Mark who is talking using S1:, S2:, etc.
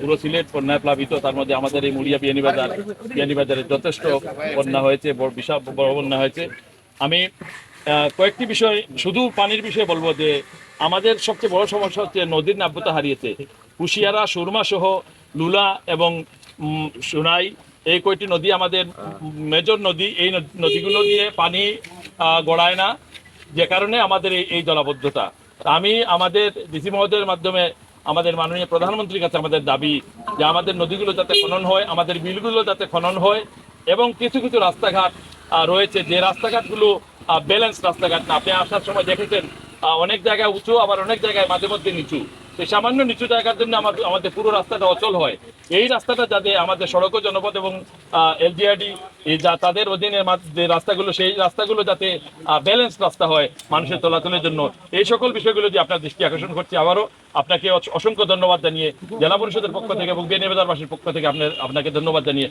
S1: পুরো সিলেট বন্যায় প্লাবিত তার মধ্যে আমাদের এই মুড়িয়া বিয়ানীবাজার বিয়ানীবাজারে যথেষ্ট বন্যা হয়েছে বিশাল বড় বন্যা হয়েছে। আমি কয়েকটি বিষয়, শুধু পানির বিষয়ে বলব যে, আমাদের সবচেয়ে বড় সমস্যা হচ্ছে নদীর নাব্যতা হারিয়েছে। কুশিয়ারা, সুরমা সহ লুলা এবং সোনাই, এই কয়টি নদী আমাদের মেজর নদী, এই নদীগুলো দিয়ে পানি গড়ায় না, যে কারণে আমাদের এই জলাবদ্ধতা। আমি আমাদের ডিসি মহোদয়ের মাধ্যমে আমাদের মাননীয় প্রধানমন্ত্রীর কাছে আমাদের দাবি যে আমাদের নদীগুলো যাতে খনন হয়, আমাদের বিলগুলো যাতে খনন হয় এবং কিছু কিছু রাস্তাঘাট রয়েছে যে রাস্তাঘাটগুলো ব্যালেন্স রাস্তাঘাট না। আপনি আসার সময় দেখেছেন অনেক জায়গায় উঁচু, আবার অনেক জায়গায় মাঝে মধ্যে নিচু। সেই সামান্য নিচু জায়গার জন্য আমাদের আমাদের পুরো রাস্তাটা অচল হয়। এই রাস্তাটা যাতে আমাদের সড়ক জনপথ এবং এলজিআরডি যা তাদের অধীনে যে রাস্তাগুলো, সেই রাস্তাগুলো যাতে ব্যালেন্স রাস্তা হয় মানুষের চলাচলের জন্য। এই সকল বিষয়গুলো যে আপনার দৃষ্টি আকর্ষণ করছি আবারও। আপনাকে অসংখ্য ধন্যবাদ জানিয়ে জেলা পরিষদের পক্ষ থেকে এবং বেনিয়াবাজারবাসীর পক্ষ থেকে আপনার আপনাকে ধন্যবাদ জানিয়ে